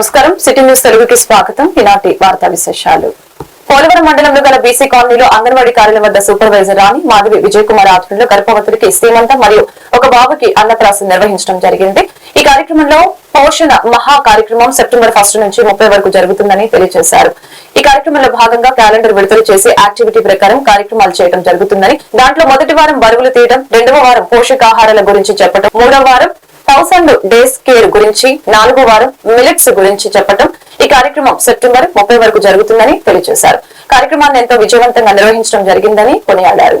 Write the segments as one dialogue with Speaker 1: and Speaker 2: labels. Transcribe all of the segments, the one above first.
Speaker 1: నమస్కారం. City news తెలుగుకి స్వాగతం. ఈనాటి వార్తా విశేషాలు. పోలవరం మండలంలో గల బీసీ కాలనీలో అంగన్వాడీ కార్యాలయం వద్ద సూపర్వైజర్ రాణి మాధవి విజయ్ కుమార్ ఆధ్వర్యంలో గర్భవతులకి శ్రీమంతం మరియు ఒక బాబుకి అన్నప్రాసం నిర్వహించడం జరిగింది. ఈ కార్యక్రమంలో పోషణ మహా కార్యక్రమం సెప్టెంబర్ ఫస్ట్ నుంచి ముప్పై వరకు జరుగుతుందని తెలియజేశారు. ఈ కార్యక్రమంలో భాగంగా క్యాలెండర్ విడుదల చేసి యాక్టివిటీ ప్రకారం కార్యక్రమాలు చేయడం జరుగుతుందని దాంట్లో మొదటి వారం బరువులు తీయడం రెండవ వారం పోషకాహారాల గురించి చెప్పడం మూడవ వారం థౌసండ్ డేస్ కేర్ గురించి నాలుగో వారం మిలెట్స్ గురించి చెప్పటం ఈ కార్యక్రమం సెప్టెంబర్ ముప్పై వరకు జరుగుతుందని తెలియజేశారు. కార్యక్రమాన్ని ఎంతో విజయవంతంగా నిర్వహించడం జరిగిందని కొనియాడారు.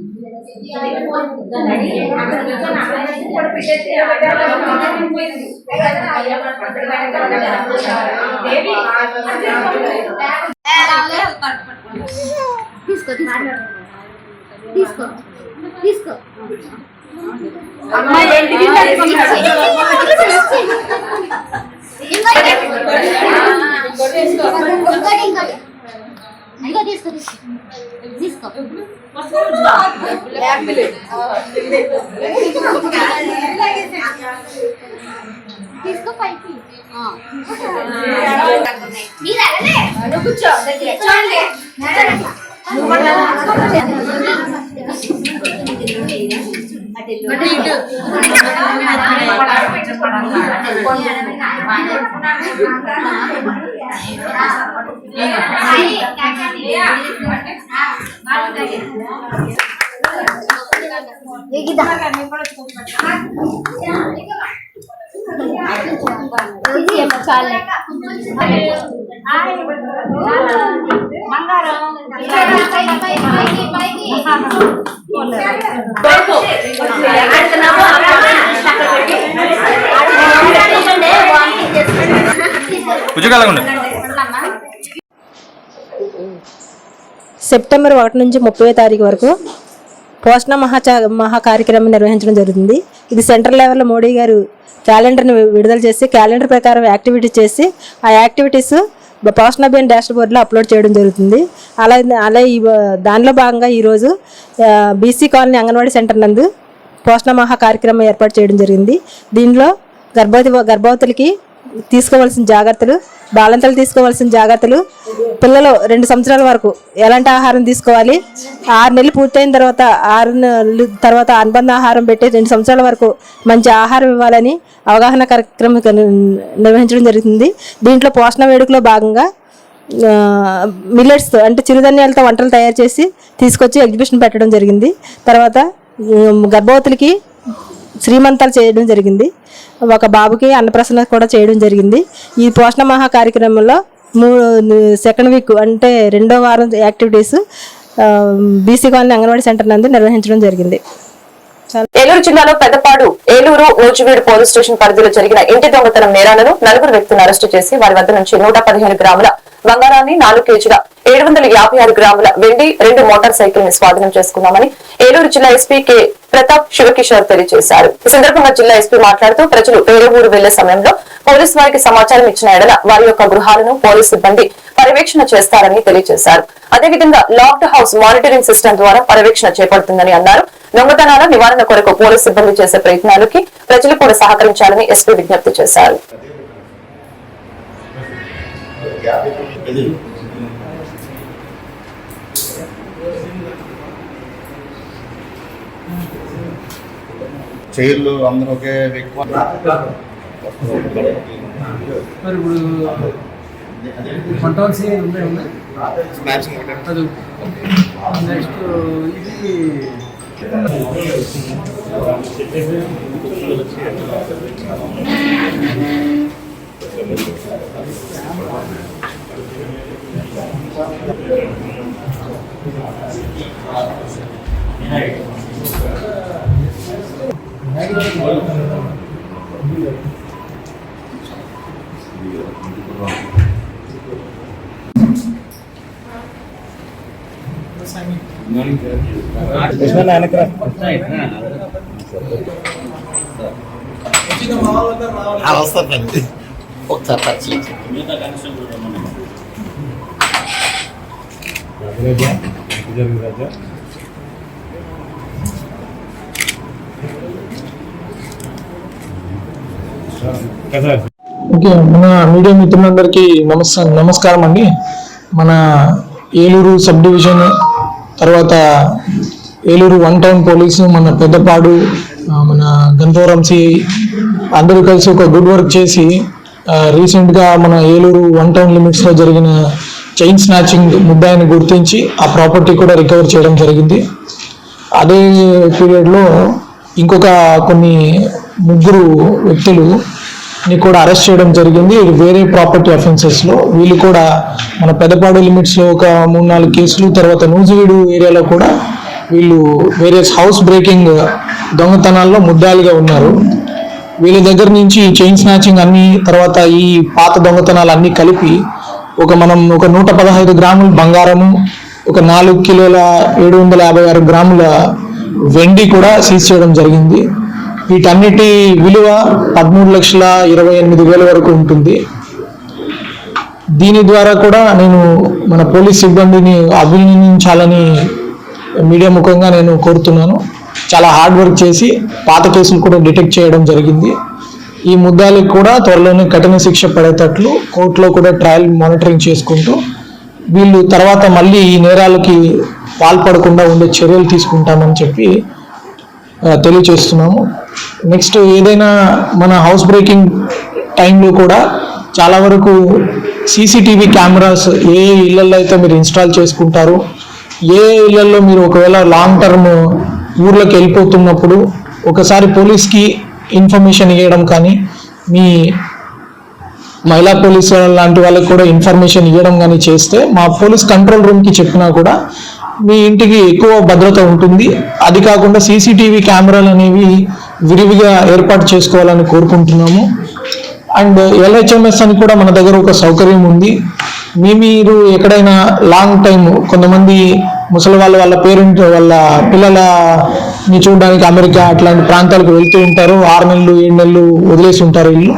Speaker 2: తీసుకో తీసుకో. తీసుకో తీసుకో ఇదిగో తీసుకో తీసుకో. తీసుకో పైకి మీరు అలానే కూర్చో చూడండి చాలే
Speaker 3: ఉండే.
Speaker 4: సెప్టెంబర్ ఒకటి నుంచి ముప్పై తారీఖు వరకు పోషణ మహాచా మహా కార్యక్రమం నిర్వహించడం జరుగుతుంది. ఇది సెంట్రల్ లెవెల్లో మోడీ గారు క్యాలెండర్ని విడుదల చేసి క్యాలెండర్ ప్రకారం యాక్టివిటీస్ చేసి ఆ యాక్టివిటీస్ పోషణ అభియాన్ డాష్ బోర్డులో అప్లోడ్ చేయడం జరుగుతుంది. అలా అలా ఈ దానిలో భాగంగా ఈరోజు బీసీ కాలనీ అంగన్వాడీ సెంటర్ నందు పోషణ మహా కార్యక్రమం ఏర్పాటు చేయడం జరిగింది. దీనిలో గర్భవతి గర్భవతులకి తీసుకోవాల్సిన జాగ్రత్తలు బాలంతలు తీసుకోవాల్సిన జాగ్రత్తలు పిల్లలు రెండు సంవత్సరాల వరకు ఎలాంటి ఆహారం తీసుకోవాలి? ఆరు నెలలు పూర్తయిన తర్వాత ఆరు నెలలు తర్వాత అనుబంధ ఆహారం పెట్టి రెండు సంవత్సరాల వరకు మంచి ఆహారం ఇవ్వాలని అవగాహన కార్యక్రమం నిర్వహించడం జరుగుతుంది. దీంట్లో పోషణ వేడుకలో భాగంగా మిల్లెట్స్తో అంటే చిరుధాన్యాలతో వంటలు తయారు చేసి తీసుకొచ్చి ఎగ్జిబిషన్ పెట్టడం జరిగింది. తర్వాత గర్భవతులకి శ్రీమంతాలు చేయడం జరిగింది. ఒక బాబుకి అన్నప్రసన్న కూడా చేయడం జరిగింది. ఈ పోషణ మహా కార్యక్రమంలో మూ సెకండ్ వీక్ అంటే రెండో వారం activities BC colony anganwadi centre నందు నిర్వహించడం జరిగింది.
Speaker 1: ఏలూరు జిల్లాలో పెద్దపాడు ఏలూరు నూజివీడు పోలీస్ స్టేషన్ పరిధిలో జరిగిన ఇంటి దొంగతనం నేరాలను నలుగురు వ్యక్తులను అరెస్టు చేసి వారి వద్ద నుంచి నూట పదిహేను గ్రాముల బంగారాన్ని నాలుగు కేజీల ఏడు వందల యాభై ఆరు గ్రాముల వెండి రెండు మోటార్ సైకిల్ని స్వాధీనం చేసుకున్నామని ఏలూరు జిల్లా ఎస్పీ కె ప్రతాప్ శివకిషోర్ తెలియజేశారు. ఈ సందర్భంగా జిల్లా ఎస్పీ మాట్లాడుతూ ప్రజలు వేరే ఊరు వెళ్ళే సమయంలో పోలీసు వారికి సమాచారం ఇచ్చిన ఎడల వారి యొక్క గృహాలను పోలీసు సిబ్బంది పర్యవేక్షణ చేస్తారని తెలియజేశారు. అదేవిధంగా లాక్డ్ హౌస్ మానిటరింగ్ సిస్టమ్ ద్వారా పర్యవేక్షణ చేపడుతుందని అన్నారు. దొంగతనాల నివారణ కొరకు పోలీసు సిబ్బంది చేసే ప్రయత్నాలకి ప్రజలు కూడా సహకరించాలని ఎస్పీ విజ్ఞప్తి చేశారు.
Speaker 5: చైర్లు అందరూ ఒకే ఎక్కువ
Speaker 6: మరి ఇప్పుడు వన్ టౌన్ సీ ఉన్నాయి ఉన్నాయి. అది నెక్స్ట్ ఇది
Speaker 5: వస్తానండి ఒకసారి టచ్
Speaker 7: ఓకే మన మీడియా మిత్రులందరికీ నమస్కారం నమస్కారం అండి. మన ఏలూరు సబ్ డివిజన్ తర్వాత ఏలూరు వన్ టౌన్ పోలీసు మన పెద్దపాడు మన గన్పవరం సి అందరూ కలిసి ఒక గుడ్ వర్క్ చేసి రీసెంట్గా మన ఏలూరు వన్ టౌన్ లిమిట్స్లో జరిగిన చైన్ స్నాచింగ్ ముద్దాయిని గుర్తించి ఆ ప్రాపర్టీ కూడా రికవర్ చేయడం జరిగింది. అదే పీరియడ్లో ఇంకొక కొన్ని ముగ్గురు వ్యక్తులు ని కూడా అరెస్ట్ చేయడం జరిగింది. వేరే ప్రాపర్టీ అఫెన్సెస్లో వీళ్ళు కూడా మన పెద్దపాడు లిమిట్స్లో ఒక మూడు నాలుగు కేసులు తర్వాత నూజివీడు ఏరియాలో కూడా వీళ్ళు వేరియస్ హౌస్ బ్రేకింగ్ దొంగతనాల్లో ముద్దాలుగా ఉన్నారు. వీళ్ళ దగ్గర నుంచి చైన్ స్నాచింగ్ అన్ని తర్వాత ఈ పాత దొంగతనాలు అన్ని కలిపి ఒక మనం ఒక నూట పదహైదు గ్రాముల బంగారము ఒక నాలుగు కిలోల ఏడు వందల యాభై ఆరు గ్రాముల వెండి కూడా సీజ్ చేయడం జరిగింది. వీటన్నిటి విలువ పదమూడు లక్షల ఇరవై ఎనిమిది వేల వరకు ఉంటుంది. దీని ద్వారా కూడా నేను మన పోలీస్ సిబ్బందిని అభినందించాలని మీడియా ముఖంగా నేను కోరుతున్నాను. చాలా హార్డ్ వర్క్ చేసి పాత కేసులు కూడా డిటెక్ట్ చేయడం జరిగింది. ఈ ముద్దాలకు కూడా త్వరలోనే కఠిన శిక్ష పడేటట్లు కోర్టులో కూడా ట్రయల్ మానిటరింగ్ చేసుకుంటూ వీళ్ళు తర్వాత మళ్ళీ ఈ నేరాలకి పాల్పడకుండా ఉండే చర్యలు తీసుకుంటామని చెప్పి తెలియచేస్తున్నాము. నెక్స్ట్ ఏదైనా మన హౌస్ బ్రేకింగ్ టైంలో కూడా చాలా వరకు సీసీటీవీ కెమెరాస్ ఏ ఇళ్ళలో అయితే మీరు ఇన్స్టాల్ చేసుకుంటారో ఏ ఇళ్ళలో మీరు ఒకవేళ లాంగ్ టర్మ్ ఊర్లోకి వెళ్ళిపోతున్నప్పుడు ఒకసారి పోలీస్కి ఇన్ఫర్మేషన్ ఇవ్వడం కానీ మీ మహిళా పోలీస్ లాంటి వాళ్ళకి కూడా ఇన్ఫర్మేషన్ ఇవ్వడం కానీ చేస్తే మా పోలీస్ కంట్రోల్ రూమ్కి చెప్పినా కూడా మీ ఇంటికి ఎక్కువ భద్రత ఉంటుంది. అది కాకుండా సీసీటీవీ కెమెరాలు అనేవి విరివిగా ఏర్పాటు చేసుకోవాలని కోరుకుంటున్నాము. అండ్ ఎల్హెచ్ఎంఎస్ అని కూడా మన దగ్గర ఒక సౌకర్యం ఉంది. మీ మీరు ఎక్కడైనా లాంగ్ టైం కొంతమంది ముసలి వాళ్ళ వాళ్ళ పేరెంట్ వాళ్ళ పిల్లలని చూడడానికి అమెరికా అట్లాంటి ప్రాంతాలకు వెళ్తూ ఉంటారు. ఆరు నెలలు ఏడు నెలలు వదిలేసి ఉంటారు ఇల్లు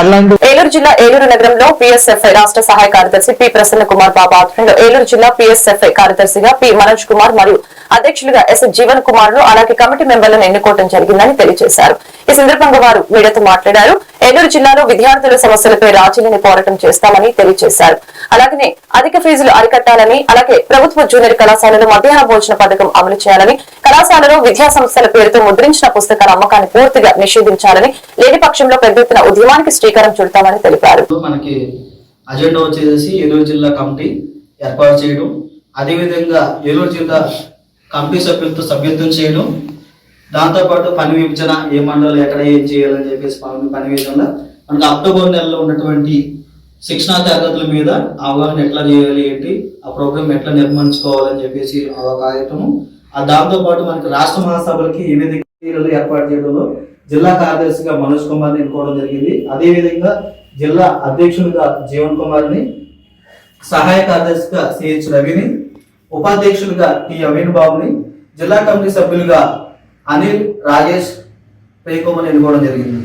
Speaker 7: అట్లాంటి
Speaker 1: ఏలూరు జిల్లా ఏలూరు నగరంలో పిఎస్ఎఫ్ఐ రాష్ట్ర సహాయ కార్యదర్శి పి ప్రసన్న కుమార్ బాబు ఆధ్వర్యంలో ఏలూరు జిల్లా పిఎస్ఎఫ్ఐ కార్యదర్శిగా పి మనోజ్ కుమార్ మరియు అధ్యక్షులుగా ఎస్ జీవన్ కుమార్ను అలాగే కమిటీ మెంబర్లను ఎన్నుకోవడం జరిగిందని తెలియజేశారు. ఈ సందర్భంగా వారు మీడియాతో మాట్లాడారు. ఏలూరు జిల్లాలో విద్యార్థుల సమస్యలపై రాజీలేని పోరాటం చేస్తామని తెలియజేశారు. అలాగనే అధిక ఫీజులు అరికట్టాలని అలాగే ప్రభుత్వ జూనియర్ కళాశాల కళాశాలలో మధ్యాహ్న భోజన పథకం అమలు చేయాలని కళాశాలలో విద్యా సంస్థల పేరుతో ముద్రించిన పుస్తకాల అమ్మకాన్ని పూర్తిగా నిషేధించాలని లేని పక్షంలో పెద్ద ఎత్తున ఉద్యమానికి శ్రీకారం చుడతామని తెలిపారు.
Speaker 8: మనకి అజెండా వచ్చేసి ఏలూరు జిల్లా కమిటీ ఏర్పాటు చేయడం అదేవిధంగా ఏలూరు జిల్లా కమిటీ సభ్యులతో సభ్యత్వం చేయడం దాంతోపాటు పని విభజన ఏ మండలం ఎక్కడ ఏం చేయాలని చెప్పేసి పని విభజన అక్టోబర్ నెలలో ఉన్నటువంటి శిక్షణా తరగతుల మీద అవగాహన ఎట్లా చేయాలి ఏంటి ఆ ప్రోగ్రామ్ ఎట్లా నిర్మించుకోవాలని చెప్పేసి ఆ ఒక కార్యక్రమం ఆ దాంతోపాటు మనకి రాష్ట్ర మహాసభలకి ఏ విధంగా ఏర్పాటు చేయడంలో జిల్లా కార్యదర్శిగా మనోజ్ కుమార్ని ఎన్నుకోవడం జరిగింది. అదేవిధంగా జిల్లా అధ్యక్షులుగా జీవన్ కుమార్ని సహాయ కార్యదర్శిగా సిహెచ్ రవిని ఉపాధ్యక్షులుగా టి అమీన్ బాబుని జిల్లా కమిటీ సభ్యులుగా అనిల్ రాజేష్ ప్రేకోమని ఎన్నుకోవడం జరిగింది.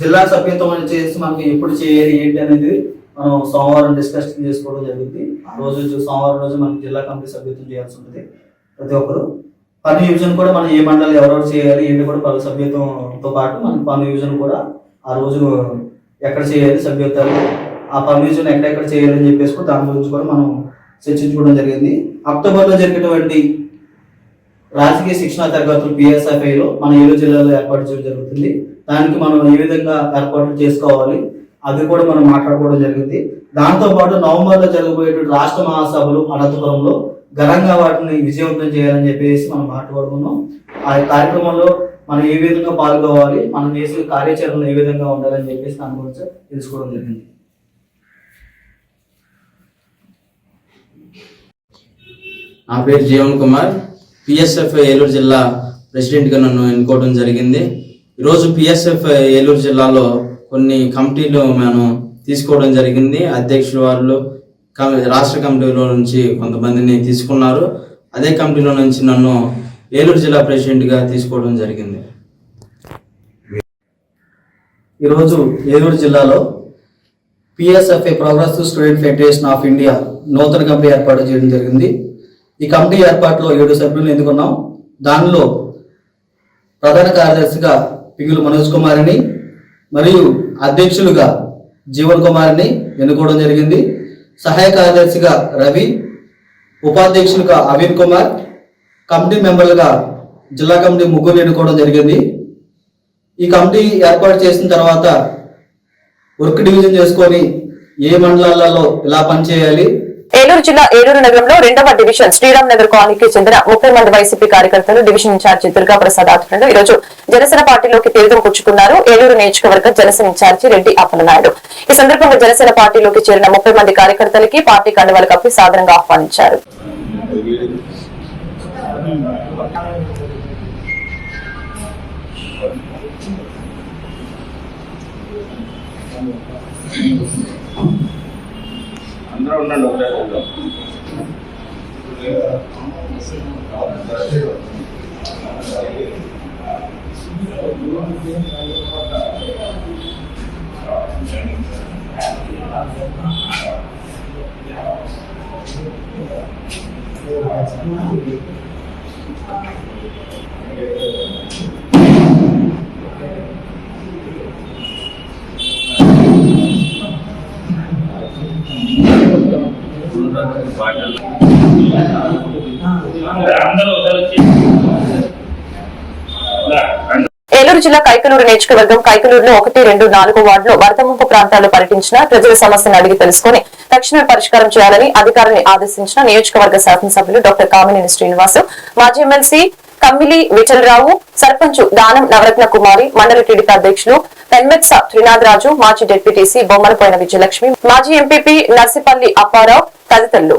Speaker 8: జిల్లా సభ్యత్వం చేసి మనకి ఎప్పుడు చేయాలి ఏంటి అనేది మనం సోమవారం డిస్కషన్ చేసుకోవడం జరిగింది. ఆ రోజు సోమవారం రోజు మనకి జిల్లా కమిటీ సభ్యత్వం చేయాల్సి ఉంటుంది ప్రతి ఒక్కరు. పన్ను యూజన్ కూడా మనం ఏ మండలి ఎవరెవరు చేయాలి ఏంటి కూడా పలు సభ్యత్వంతో పాటు మనం పన్ను యూజన్ కూడా ఆ రోజు ఎక్కడ చేయాలి సభ్యత్వాలు ఆ పన్ను యూజన్ ఎక్కడెక్కడ చేయాలని చెప్పేసి కూడా దాని గురించి కూడా మనం చర్చించుకోవడం జరిగింది. అక్టోబర్లో జరిగినటువంటి రాజకీయ శిక్షణ తరగతులు పిఎస్ఎఫ్ఐలో మన ఏలూరు జిల్లాలో ఏర్పాటు చేయడం జరుగుతుంది. దానికి మనం ఏ విధంగా ఏర్పాట్లు చేసుకోవాలి అది కూడా మనం మాట్లాడుకోవడం జరిగింది. దాంతో పాటు జరగబోయేటువంటి రాష్ట్ర మహాసభలు అనంతపురంలో ఘనంగా వాటిని విజయవంతం చేయాలని చెప్పేసి మనం మాట్లాడుకున్నాం. ఆ కార్యక్రమంలో మనం ఏ విధంగా పాల్గొవాలి మనం చేసే కార్యాచరణ ఏ విధంగా ఉండాలని చెప్పేసి దాని గురించి తెలుసుకోవడం జరిగింది.
Speaker 9: నా పేరు జీవన్ కుమార్. పిఎస్ఎఫ్ ఏలూరు జిల్లా ప్రెసిడెంట్గా నన్ను ఎన్నుకోవడం జరిగింది.
Speaker 10: ఈరోజు పిఎస్ఎఫ్ ఏలూరు జిల్లాలో కొన్ని కమిటీలు మేము తీసుకోవడం జరిగింది. అధ్యక్షుల వాళ్ళు రాష్ట్ర కమిటీలో నుంచి కొంతమందిని తీసుకున్నారు. అదే కమిటీలో నుంచి నన్ను ఏలూరు జిల్లా ప్రెసిడెంట్గా తీసుకోవడం జరిగింది.
Speaker 8: ఈరోజు ఏలూరు జిల్లాలో PSFA progress student federation of India నూతన కమిటీ ఏర్పాటు చేయడం జరిగింది. ఈ కమిటీ ఏర్పాటులో ఏడు సభ్యులను ఎన్నుకున్నాం. దానిలో ప్రధాన కార్యదర్శిగా పిగులు మనోజ్ కుమార్ని మరియు అధ్యక్షులుగా జీవన్ కుమార్ని ఎన్నుకోవడం జరిగింది. సహాయ కార్యదర్శిగా రవి ఉపాధ్యక్షులుగా అవిన్ కుమార్ కమిటీ మెంబర్లుగా జిల్లా కమిటీ ముగ్గురు ఎన్నుకోవడం జరిగింది. ఈ కమిటీ ఏర్పాటు చేసిన తర్వాత వర్క్ డివిజన్ చేసుకొని ఏ మండలాలలో ఇలా పనిచేయాలి
Speaker 1: ఏలూరు జిల్లా ఏలూరు నగరంలో రెండవ డివిజన్ శ్రీరామ్ నగర్ కాలనీకి చెందిన ముప్పై మంది వైసీపీ కార్యకర్తలు డివిజన్ ఇన్ఛార్జి దుర్గా ప్రసాద్ ఆధ్వర్యంలో ఈ రోజు జనసేన పార్టీలోకి తీర్థం పుచ్చుకున్నారు. ఏలూరు నియోజకవర్గ జనసేన ఇన్ఛార్జి రెడ్డి అప్పలనాయుడు. ఈ సందర్భంగా జనసేన పార్టీలోకి చేరిన ముప్పై మంది కార్యకర్తలకి పార్టీ కండువాలు కప్పి సాదరంగా ఆహ్వానించారు. అందరూ ఉండండి ఒకటే Thank you. ఏలూరు జిల్లా కైకలూరు నియోజకవర్గం కైకలూరులో ఒకటి రెండు నాలుగు వార్డులో వరద ముంపు ప్రాంతాల్లో పర్యటించిన ప్రజల సమస్యను అడిగి తెలుసుకుని తక్షణమే పరిష్కారం చేయాలని అధికారులను ఆదేశించిన నియోజకవర్గ శాసనసభ్యులు డాక్టర్ కామినేని శ్రీనివాసు మాజీ ఎమ్మెల్సీ కమ్మిలి విఠలరావు సర్పంచ్ దానం నవరత్న కుమారి మండల టీడీపీ అధ్యక్షులు పెన్మెత్స త్రినాథ్ రాజు మాజీ డిప్యూటీసీ బొమ్మలపోయిన విజయలక్ష్మి మాజీ ఎంపీపీ నర్సిపల్లి అప్పారావు తదితరులు.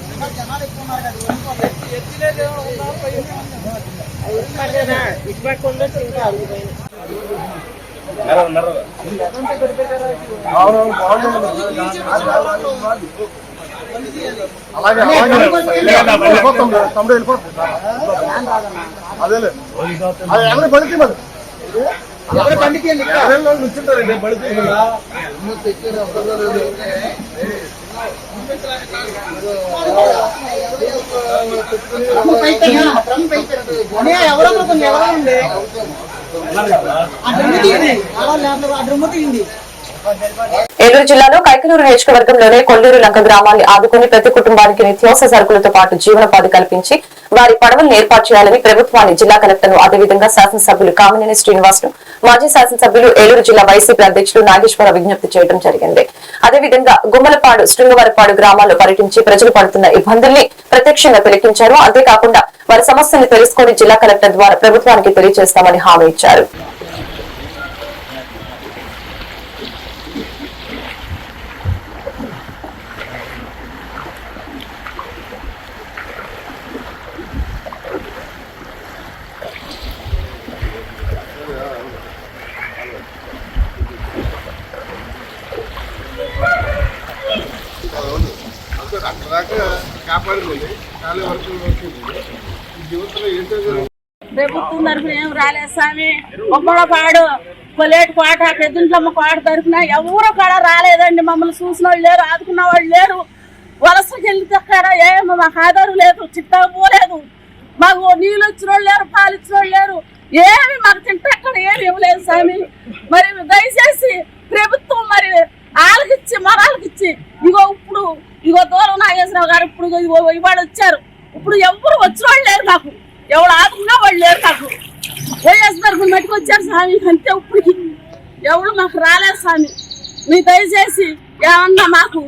Speaker 6: అలాగే వెళ్ళిపోతాం తమ్ముడు వెళ్ళిపోతాం అదేలే అది మరి ఎవరి బండికి ఎవరో కొంచెం ఎవరో
Speaker 1: ఏలూరు జిల్లాలో కైకనూరు నియోజకవర్గంలోనే కొల్లూరు లంక గ్రామాన్ని ఆదుకుని ప్రతి కుటుంబానికి నిత్యావసర సరుకులతో పాటు జీవనోపాధి కల్పించి వారి పడవలను ఏర్పాటు చేయాలని ప్రభుత్వాన్ని జిల్లా కలెక్టర్ అదేవిధంగా శాసనసభ్యులు కామినేని శ్రీనివాస్ను మాజీ శాసనసభ్యులు ఏలూరు జిల్లా వైసీపీ అధ్యక్షులు నాగేశ్వర విజ్ఞప్తి చేయడం జరిగింది. అదేవిధంగా గుమ్మలపాడు శృంగవరపాడు గ్రామాల్లో పర్యటించి ప్రజలు పడుతున్న ఇబ్బందుల్ని ప్రత్యక్షంగా తిలకించారు. అంతేకాకుండా వారి సమస్యను తెలుసుకుని జిల్లా కలెక్టర్ ద్వారా ప్రభుత్వానికి తెలియజేస్తామని హామీ ఇచ్చారు.
Speaker 6: ప్రభుత్వం తరఫున ఏం రాలేదు స్వామి. ఒక్కడో పాడు. కొలేటి పాట పెద్దింట్లమ్మ పాట తరఫున ఎవరు కూడా రాలేదండి. మమ్మల్ని చూసిన వాళ్ళు లేరు ఆదుకున్న వాళ్ళు లేరు. వలసకి వెళ్తే ఏమో మాకు ఆధారు లేదు చిట్టా పోలేదు. మాకు నీళ్ళు ఇచ్చిన వాళ్ళు లేరు పాలు ఇచ్చిన వాళ్ళు లేరు. ఏమి మాకు తింటక్కడ ఏమి ఇవ్వలేదు స్వామి. మరి దయచేసి ప్రభుత్వం మరి వాళ్ళకిచ్చి మరాలకిచ్చి ఇగో ఇప్పుడు ఇగో గారు ఇప్పుడు ఇవాళ వచ్చారు. ఇప్పుడు ఎవరు వచ్చిన వాళ్ళు లేరు నాకు. ఎవరు ఆదుకున్నా వాళ్ళు లేరు నాకు. వైఎస్ గారు మట్టుకు వచ్చారు స్వామి అంతే ఇప్పుడు. ఎవరు మాకు రాలేదు స్వామి. మీ దయచేసి ఏమన్నా మాకు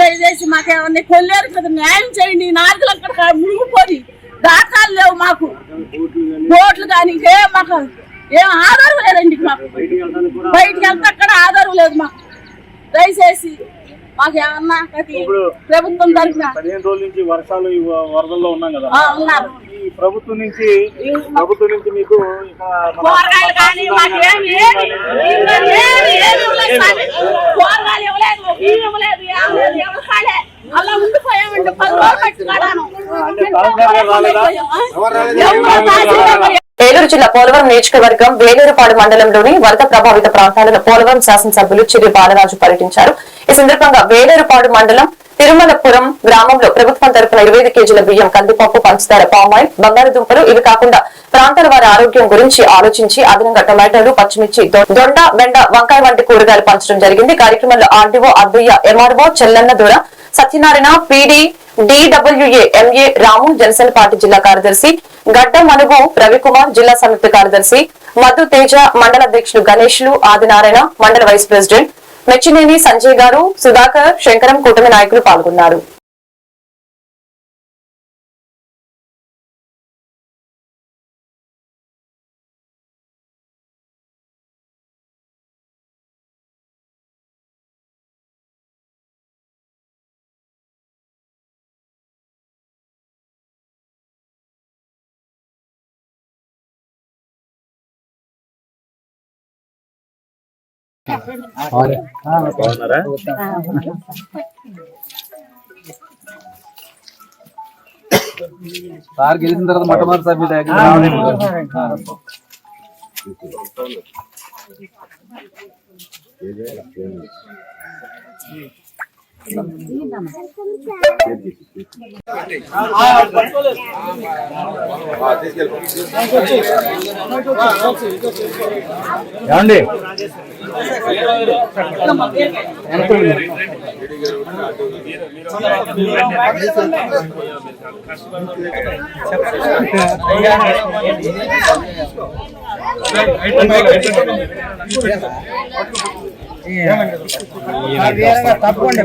Speaker 6: దయచేసి మాకు ఏమన్నా కొల్లేరు కదా న్యాయం చేయండి. ఈ నాలుగులు అక్కడ మునిగిపోయి దాఖాలు లేవు మాకు. ఓట్లు కానీ ఇంకేం మాకు ఏం ఆధారం లేదండి మాకు. బయటికి వెళ్తే అక్కడ ఆధారం లేదు మాకు. దయచేసి మాకు ఏమన్నా ఒకటి ప్రభుత్వం తరఫున
Speaker 11: పదిహేను రోజుల నుంచి వర్షాలు వరదల్లో ఉన్నాం కదా
Speaker 6: ఉన్నారు
Speaker 11: ఈ ప్రభుత్వం నుంచి ప్రభుత్వం నుంచి మీకు
Speaker 6: కూరగాయలు కానీ ఏమి ఇవ్వలేదు ఇవ్వలేదు ఎవరు అలా పది రోజులు కాడాను
Speaker 1: జిల్లా పోలవరం నియోజకవర్గం వేలేరుపాడు మండలంలోని వరద ప్రభావిత ప్రాంతాలలో పోలవరం శాసనసభ్యులు చిరి బాలరాజు పర్యటించారు. ఈ సందర్భంగా వేలేరుపాడు మండలం తిరుమలపురం గ్రామంలో ప్రభుత్వం తరఫున ఇరవై ఐదు కేజీల బియ్యం కందిపప్పు పంచదార పామాయిల్ బంగాళదుంపలు ఇవి కాకుండా ప్రాంతాల వారి ఆరోగ్యం గురించి ఆలోచించి అదనంగా టొమాటోలు పచ్చిమిర్చి దొండ బెండ వంకాయ వంటి కూరగాయలు పంచడం జరిగింది. కార్యక్రమంలో ఆర్డీఓ అద్దయ్య ఎంఆర్ఓ చెల్లన్న దూర Satyanarayana PD DWA MA Ramu Janasena party జిల్లా కార్యదర్శి గడ్డం మనుగు రవికుమార్ జిల్లా సంయుక్త కార్యదర్శి మధు తేజ మండల అధ్యక్షులు గణేష్లు ఆదినారాయణ మండల వైస్ ప్రెసిడెంట్ మెచ్చినేని సంజయ్ గారు సుధాకర్ శంకరం కూటమి నాయకులు పాల్గొన్నారు.
Speaker 11: బాగున్నారా
Speaker 12: సార్ గెలిచిన తర్వాత మొట్టమొదటిసారి మీ దగ్గర
Speaker 11: ఏమండి?
Speaker 1: తప్పకుండా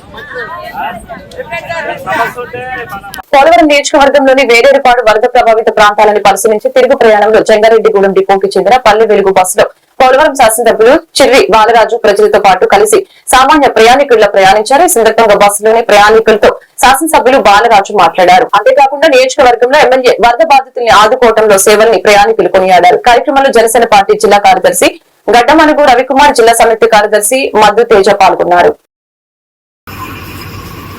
Speaker 1: పోలవరం నియోజకవర్గంలోని వేరేరుపాడు వరద ప్రభావిత ప్రాంతాలను పరిశీలించి తిరుగు ప్రయాణంలో జంగారెడ్డిగూడెం డిపోకి చెందిన పల్లె వెలుగు బస్సులో పోలవరం శాసనసభ్యులు చిర్రి బాలరాజు ప్రజలతో పాటు కలిసి సామాన్య ప్రయాణికుల్లో ప్రయాణించారు. ఈ సందర్భంగా బస్సులోని ప్రయాణికులతో శాసనసభ్యులు బాలరాజు మాట్లాడారు. అంతేకాకుండా నియోజకవర్గంలో ఎమ్మెల్యే వరద బాధితుల్ని ఆదుకోవడంలో సేవల్ని ప్రయాణికులు కొనియాడారు. కార్యక్రమంలో జనసేన పార్టీ జిల్లా కార్యదర్శి గడ్డమనుగు రవికుమార్ జిల్లా సమితి కార్యదర్శి మద్దు తేజ పాల్గొన్నారు.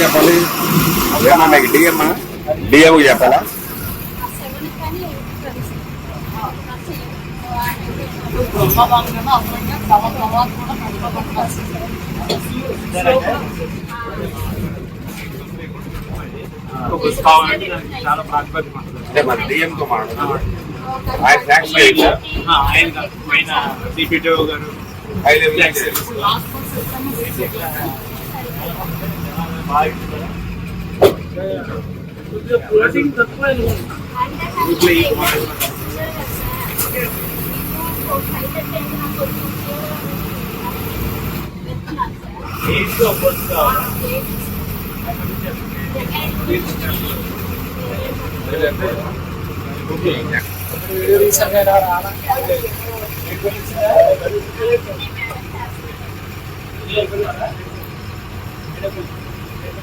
Speaker 5: చెప్పాలి? ఏమన్నా డిఎం చెప్పాలా?
Speaker 11: కావాలంటే దానికి చాలా ప్రాతిపదిక ఉంటుంది.
Speaker 5: అంటే మన డిఎంతో మాట్లాడుతున్నాం ఆయన ట్యాక్స్
Speaker 11: ఆయన ఆయన సిపిటిఓ గారు.
Speaker 5: ఐదు
Speaker 11: ఏంటో బస్సు కావాలా?
Speaker 5: ముప్పై పెట్టి పడింది